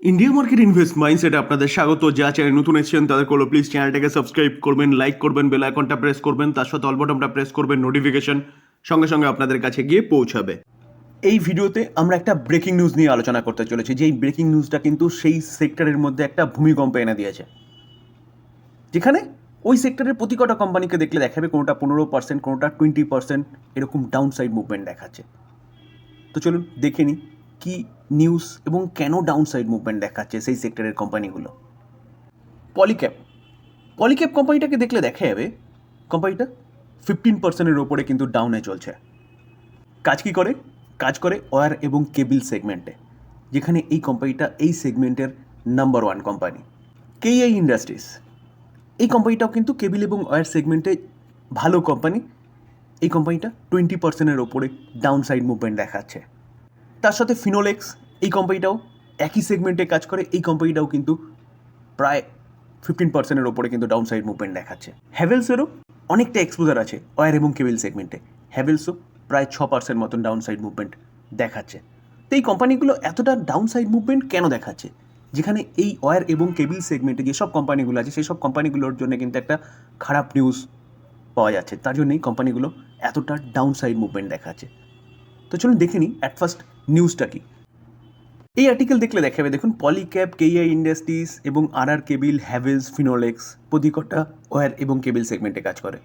India market invest মাইন্ডসেটে আপনাদের স্বাগত। যা চ্যানেল নতুন এসেছেন, তাদের করল প্লিজ চ্যানেলটাকে সাবস্ক্রাইব করবেন লাইক করবেন বেল আইকনটা প্রেস করবেন, তার সাথে অল বটনটা প্রেস করবেন নোটিফিকেশন সঙ্গে সঙ্গে আপনাদের কাছে গিয়ে পৌঁছাবে। এই ভিডিওতে আমরা একটা ব্রেকিং নিউজ নিয়ে আলোচনা করতে চলেছি। যেই ব্রেকিং নিউজটা কিন্তু সেই সেক্টরের মধ্যে একটা ভূমিকম্প এনে দিয়েছে। যেখানে ওই সেক্টরের প্রতি কটা কোম্পানিকে দেখলে দেখাবে, কোনোটা পনেরো পার্সেন্ট কোনোটা টোয়েন্টি পার্সেন্ট এরকম ডাউন সাইড মুভমেন্ট দেখাচ্ছে। তো চলুন, দেখে নিই। কী নিউজ এবং কেন ডাউন সাইড মুভমেন্ট দেখাচ্ছে সেই সেক্টরের কোম্পানিগুলো পলিক্যাপ পলিক্যাপ কোম্পানিটাকে দেখলে দেখা যাবে কোম্পানিটা ফিফটিন পার্সেন্টের ওপরে কিন্তু ডাউনে চলছে। কাজ কি করে? কাজ করে ওয়ার এবং কেবিল সেগমেন্টে যেখানে এই কোম্পানিটা এই সেগমেন্টের number one company KEI industries এই কোম্পানিটাও কিন্তু কেবিল এবং ওয়ার সেগমেন্টে ভালো কোম্পানি এই কোম্পানিটা টোয়েন্টি পার্সেন্টের ওপরে ডাউন সাইড মুভমেন্ট দেখাচ্ছে। তার সাথে ফিনোলেক্স এই কোম্পানিটাও একই সেগমেন্টে কাজ করে, এই কোম্পানিটাও কিন্তু প্রায় ফিফটিন পার্সেন্টের ওপরে কিন্তু ডাউন সাইড মুভমেন্ট দেখাচ্ছে। হ্যাভেলসেরও অনেকটা এক্সপোজার আছে ওয়ার এবং কেবিল সেগমেন্টে হ্যাভেলসও প্রায় ছ পার্সেন্ট মতন ডাউন সাইড মুভমেন্ট দেখাচ্ছে। তো এই কোম্পানিগুলো এতটা ডাউন সাইড মুভমেন্ট কেন দেখাচ্ছে? যেখানে এই ওয়্যার এবং কেবিল সেগমেন্টে যেসব কোম্পানিগুলো আছে সেই সব কোম্পানিগুলোর জন্য কিন্তু একটা খারাপ নিউজ পাওয়া যাচ্ছে। তার জন্য এই কোম্পানিগুলো এতটা ডাউন সাইড মুভমেন্ট দেখাচ্ছে। তো চলুন দেখে নিই অ্যাট ফার্স্ট নিউজটা কি? এই আর্টিকেল দেখলে দেখাবে, দেখুন পলিক্যাপ কেআই ইন্ডাস্ট্রিজ এবং R R cable Havells Finolex প্রতিকটা wire এবং কেবিল সেগমেন্টে কাজ করে।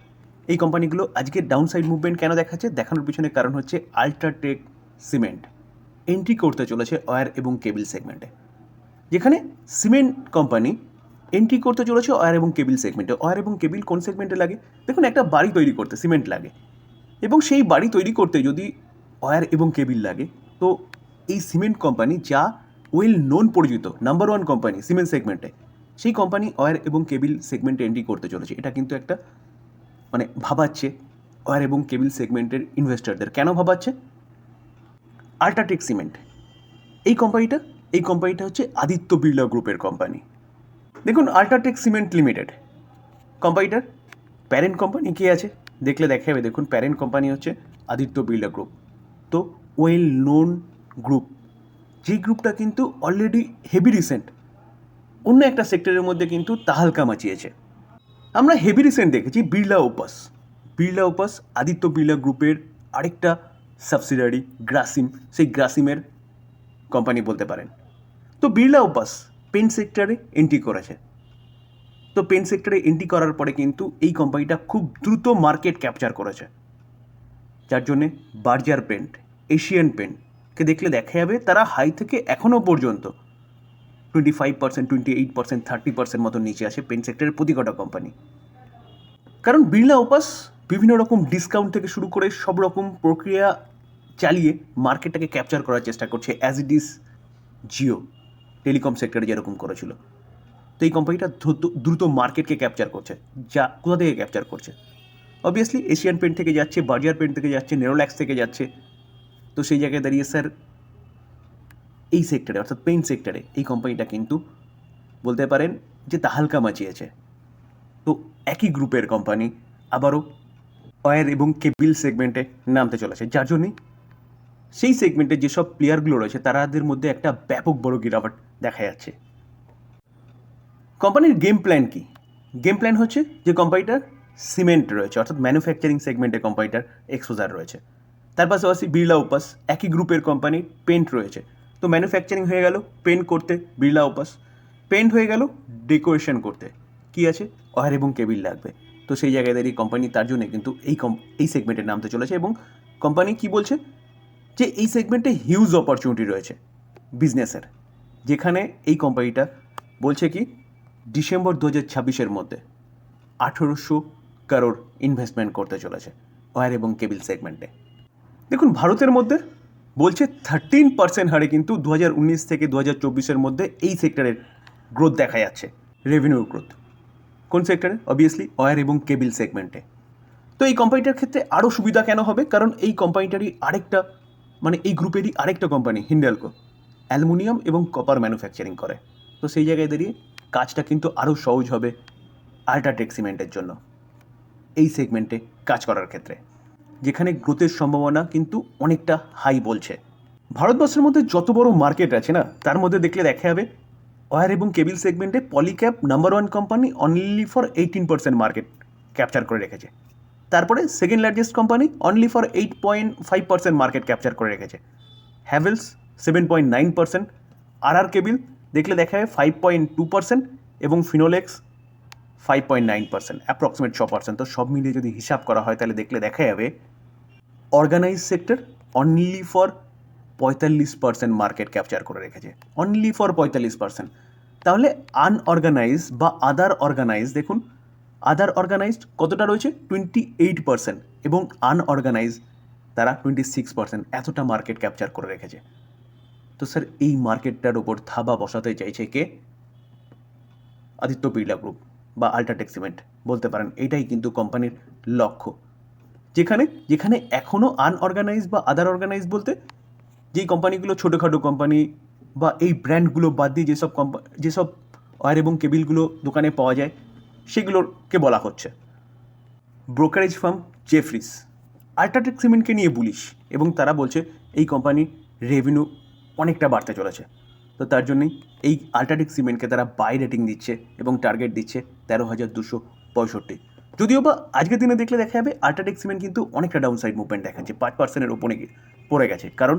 এই কোম্পানিগুলো আজকে ডাউন সাইড মুভমেন্ট কেন দেখাচ্ছে? দেখানোর পিছনে কারণ হচ্ছে আল্ট্রাটেক সিমেন্ট এন্ট্রি করতে চলেছে ওয়্যার এবং কেবিল সেগমেন্টে যেখানে সিমেন্ট কোম্পানি এন্ট্রি করতে চলেছে ওয়্যার এবং কেবিল সেগমেন্টে ওয়্যার এবং কেবিল কোন সেগমেন্টে লাগে? দেখুন, একটা বাড়ি তৈরি করতে সিমেন্ট লাগে। এবং সেই বাড়ি তৈরি করতে যদি ওয়্যার এবং কেবিল লাগে তো এই সিমেন্ট কোম্পানি যা ওয়েল নোন পরিচিত নাম্বার ওয়ান কোম্পানি সিমেন্ট সেগমেন্টে সেই কোম্পানি ওয়্যার এবং কেবিল সেগমেন্টে এন্ট্রি করতে চলেছে। এটা কিন্তু একটা মানে ভাবাচ্ছে ওয়্যার এবং কেবিল সেগমেন্টের ইনভেস্টারদের কেন ভাবাচ্ছে? আল্ট্রাটেক সিমেন্ট এই কোম্পানিটা এই কোম্পানিটা হচ্ছে আদিত্য বিড়লা গ্রুপের কোম্পানি দেখুন আল্ট্রাটেক সিমেন্ট লিমিটেড কোম্পানিটার প্যারেন্ট কোম্পানি কে আছে? দেখলে দেখা যাবে দেখুন প্যারেন্ট কোম্পানি হচ্ছে আদিত্য বিড়লা গ্রুপ তো ওয়েল নোন গ্রুপ। যেই গ্রুপটা কিন্তু অলরেডি হেভি রিসেন্ট অন্য একটা সেক্টরের মধ্যে কিন্তু তাহালকা মাচিয়েছে। আমরা হেভি রিসেন্ট দেখেছি বিড়লা ওপাস বিড়লা ওপাস আদিত্য বিড়লা গ্রুপের আরেকটা সাবসিডারি গ্রাসিম সেই গ্রাসিমের কোম্পানি বলতে পারেন। তো বিড়লা ওপাস পেন সেক্টরে এন্ট্রি করেছে। তো পেন সেক্টরে এন্ট্রি করার পরে কিন্তু এই কোম্পানিটা খুব দ্রুত মার্কেট ক্যাপচার করেছে। যার জন্যে বার্জার পেন্ট এশিয়ান পেন্টকে দেখলে দেখা যাবে তারা হাই থেকে এখনও পর্যন্ত twenty five percent twenty eight percent thirty percent মতো নিচে আসে পেন সেক্টরের প্রতি কটা কোম্পানি কারণ বিড়লা ওপাস বিভিন্ন রকম ডিসকাউন্ট থেকে শুরু করে সব রকম প্রক্রিয়া চালিয়ে মার্কেটটাকে ক্যাপচার করার চেষ্টা করছে as it is Jio telecom সেক্টরে যেরকম করেছিল। তো এই কোম্পানিটা দ্রুত মার্কেটকে ক্যাপচার করছে, যা কোথা থেকে ক্যাপচার করছে? অবভিয়াসলি এশিয়ান পেন্ট থেকে যাচ্ছে বার্জার পেন্ট থেকে যাচ্ছে নেরোল্যাক্স থেকে যাচ্ছে। তো সেই জায়গায় দাঁড়িয়ে স্যার এই সেক্টরে অর্থাৎ পেইন্ট সেক্টরে এই কোম্পানিটা কিন্তু বলতে পারেন যে তাহালকা মাচিয়েছে। তো একই গ্রুপের কোম্পানি আবারও ওয়্যার এবং কেবিল সেগমেন্টে নামতে চলেছে। যার জন্যই সেই সেগমেন্টে যেসব প্লেয়ারগুলো রয়েছে তাদের মধ্যে একটা ব্যাপক বড় গিরাবট দেখা যাচ্ছে। কোম্পানির গেম প্ল্যান কি? গেম প্ল্যান হচ্ছে যে কোম্পানিটার সিমেন্ট রয়েছে, অর্থাৎ ম্যানুফ্যাকচারিং সেগমেন্টে কোম্পানিটার এক্সপোজার রয়েছে। তার পাশাপাশি বিড়লা ওপাস একই গ্রুপের কোম্পানি পেন্ট রয়েছে। তো ম্যানুফ্যাকচারিং হয়ে গেল পেন্ট করতে বিড়লা ওপাস পেন্ট হয়ে গেল ডেকোরেশন করতে। কি আছে? ওয়ার এবং কেবিল লাগবে। তো সেই জায়গায় দাঁড়িয়ে কোম্পানি তার জন্য কিন্তু এই কম এই সেগমেন্টে নামতে চলেছে এবং কোম্পানি কি বলছে? যে এই সেগমেন্টে হিউজ অপরচুনিটি রয়েছে বিজনেসের যেখানে এই কোম্পানিটা বলছে কি, ডিসেম্বর দু হাজার ছাব্বিশের মধ্যে আঠেরোশো কারোর ইনভেস্টমেন্ট করতে চলেছে ওয়্যার এবং কেবিল সেগমেন্টে দেখুন, ভারতের মধ্যে বলছে থার্টিন পার্সেন্ট হারে কিন্তু দু হাজার উনিশ থেকে দু হাজার চব্বিশের মধ্যে এই সেক্টরের গ্রোথ দেখা যাচ্ছে রেভিনিউ গ্রোথ কোন সেক্টরে অবভিয়াসলি ওয়্যার এবং কেবিল সেগমেন্টে তো এই কোম্পানিটার ক্ষেত্রে আরও সুবিধা কেন হবে? কারণ এই কোম্পানিটারই আরেকটা মানে এই গ্রুপেরই আরেকটা কোম্পানি হিন্ডালকো অ্যালুমিনিয়াম এবং কপার ম্যানুফ্যাকচারিং করে। তো সেই জায়গায় দাঁড়িয়ে কাজটা কিন্তু আরও সহজ হবে আল্ট্রাটেক সিমেন্টের জন্য, এই সেগমেন্টে কাজ করার ক্ষেত্রে। যেখানে গ্রোথের সম্ভাবনা কিন্তু অনেকটা হাই বলছে। ভারতবর্ষের মধ্যে যত বড় মার্কেট আছে না, তার মধ্যে দেখলে দেখা যাবে ওয়ার এবং কেবিল সেগমেন্টে Polycab number one company only for eighteen percent market capture করে রেখেছে। তারপরে second largest company only for eight point five percent market capture করে রেখেছে। Havells seven point nine percent আর আর কেবিল দেখলে দেখা যায় ফাইভ পয়েন্ট টু পার্সেন্ট এবং Finolex five point nine percent approximate ছ পার্সেন্ট তো সব মিলিয়ে যদি হিসাব করা হয়, তাহলে দেখলে দেখা যাবে অর্গানাইজ সেক্টর অনলি ফর পঁয়তাল্লিশ পার্সেন্ট মার্কেট ক্যাপচার করে রেখেছে। অনলি ফর পঁয়তাল্লিশ পার্সেন্ট তাহলে আনঅর্গানাইজ বা আদার অর্গানাইজ দেখুন আদার অর্গানাইজড কতটা রয়েছে? টোয়েন্টি এইট পার্সেন্ট এবং আনঅর্গানাইজ তারা টোয়েন্টি সিক্স পার্সেন্ট এতটা মার্কেট ক্যাপচার করে রেখেছে। তো স্যার, এই মার্কেটটার ওপর থাবা বসাতে চাইছে কে? আদিত্য বিড়লা গ্রুপ বা আল্ট্রাটেক সিমেন্ট বলতে পারেন। এটাই কিন্তু কোম্পানির লক্ষ্য। যেখানে যেখানে এখনও আনঅর্গানাইজ বা আদার অর্গানাইজ বলতে যেই কোম্পানিগুলো ছোটোখাটো কোম্পানি বা এই ব্র্যান্ডগুলো বাদ দিয়ে যেসব কোম্পা যেসব ওয়ার এবং কেবিলগুলো দোকানে পাওয়া যায়, সেগুলোকে বলা হচ্ছে। ব্রোকারেজ ফার্ম জেফরিস আল্ট্রাটেক সিমেন্টকে নিয়ে বুলিশ এবং তারা বলছে, এই কোম্পানির রেভিনিউ অনেকটা বাড়তে চলেছে। তো তার জন্যই এই আল্ট্রাটেক সিমেন্টকে তারা বাই রেটিং দিচ্ছে এবং টার্গেট দিচ্ছে তেরো হাজার দুশো পঁয়ষট্টি। যদিও বা আজকের দিনে দেখলে দেখা যাবে আল্ট্রাটেক সিমেন্ট কিন্তু অনেকটা ডাউন সাইড মুভমেন্ট দেখাচ্ছে, পাঁচ পার্সেন্টের ওপরে পড়ে গেছে। কারণ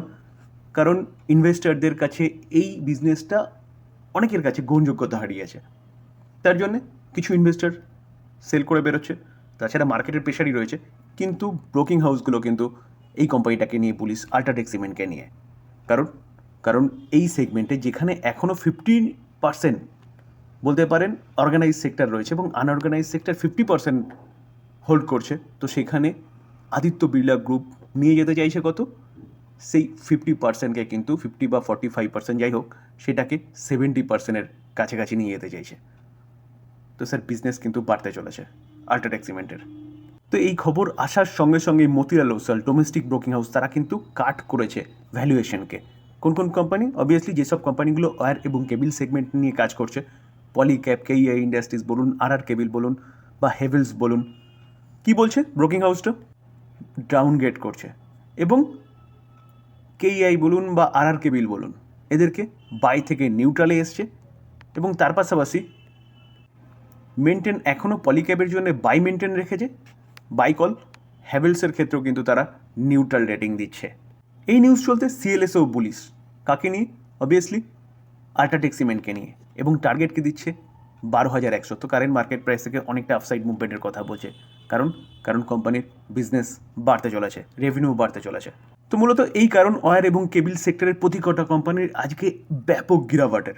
কারণ ইনভেস্টারদের কাছে এই বিজনেসটা অনেকের কাছে গ্রহণযোগ্যতা হারিয়েছে। তার জন্যে কিছু ইনভেস্টর সেল করে বেরোচ্ছে, তাছাড়া মার্কেটের প্রেশারই রয়েছে, কিন্তু ব্রোকিং হাউসগুলো কিন্তু এই কোম্পানিটাকে নিয়ে, পুলিশ আল্ট্রাটেক সিমেন্টকে নিয়ে। কারণ কারণ এই সেগমেন্টে যেখানে এখনও ফিফটিন পার্সেন্ট বলতে পারেন অর্গানাইজ সেক্টর রয়েছে এবং unorganise sector fifty percent hold করছে, তো সেখানে আদিত্য বিড়লা গ্রুপ নিয়ে যেতে চাইছে কত? সেই ফিফটি পার্সেন্টকে কিন্তু ফিফটি বা ফর্টি ফাইভ পার্সেন্ট যাই হোক, সেটাকে সেভেন্টি পার্সেন্টের কাছাকাছি নিয়ে যেতে চাইছে। তো স্যার বিজনেস কিন্তু বাড়তে চলেছে আল্ট্রাটেক সিমেন্টের তো এই খবর আসার সঙ্গে সঙ্গে Motilal Oswal domestic broking house তারা কিন্তু কাট করেছে ভ্যালুয়েশনকে কোন কোন কোম্পানি অবভিয়াসলি যেসব কোম্পানিগুলো ওয়্যার এবং কেবিল সেগমেন্ট নিয়ে কাজ করছে পলিক্যাপ কেইআই ইন্ডাস্ট্রিজ বলুন আর আর কেবিল বলুন বা হেভেলস বলুন, কি বলছে ব্রোকিং হাউসটা ডাউনগ্রেড করছে। এবং কেইআই বলুন বা আর আর কেবিল বলুন, এদেরকে বাই থেকে নিউট্রালে এসছে। এবং তার পাশাপাশি মেনটেন এখনও পলিক্যাবের জন্য বাই মেনটেন রেখেছে। বাইকল হ্যাভেলসের ক্ষেত্রেও কিন্তু তারা নিউট্রাল রেটিং দিচ্ছে। এই নিউজ চলতে সিএলএসও পুলিশ। কাকে নিয়ে? অবভিয়াসলি আল্ট্রাটেক সিমেন্টকে নিয়ে। এবং টার্গেটকে দিচ্ছে বারো হাজার একশো। তো কারেন্ট মার্কেট প্রাইস থেকে অনেকটা আপসাইড মুভমেন্টের কথা বলছে। কারণ কারণ কোম্পানির বিজনেস বাড়তে চলেছে রেভিনিউ বাড়তে চলেছে। তো মূলত এই কারণ অয়ার এবং কেবিল সেক্টরের প্রতি কটা কোম্পানির আজকে ব্যাপক গিরাবাটের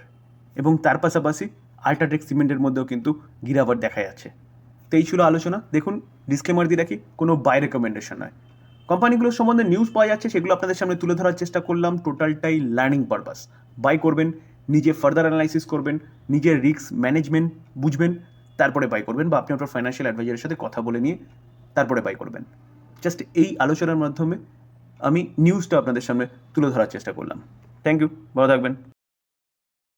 এবং তার পাশাপাশি আল্ট্রাটেক সিমেন্টের মধ্যেও কিন্তু গিরাবাট দেখা যাচ্ছে। তো এই ছিল আলোচনা। দেখুন ডিসক্লেমার দিয়ে রাখি, কোনো বাই রেকমেন্ডেশন নয়। কোম্পানিগুলোর সম্বন্ধে নিউজ পাওয়া যাচ্ছে, সেগুলো আপনাদের সামনে তুলে ধরার চেষ্টা করলাম। টোটালটাই লার্নিং পারপাস বাই করবেন, নিজে ফার্দার অ্যানালাইসিস করবেন, নিজের রিস্ক ম্যানেজমেন্ট বুঝবেন, তারপরে বাই করবেন বা আপনি আপনার ফাইন্যান্সিয়াল অ্যাডভাইজারের সাথে কথা বলে নিয়ে তারপরে বাই করবেন। জাস্ট এই আলোচনার মাধ্যমে আমি নিউজটা আপনাদের সামনে তুলে ধরার চেষ্টা করলাম। থ্যাংক ইউ ভালো থাকবেন।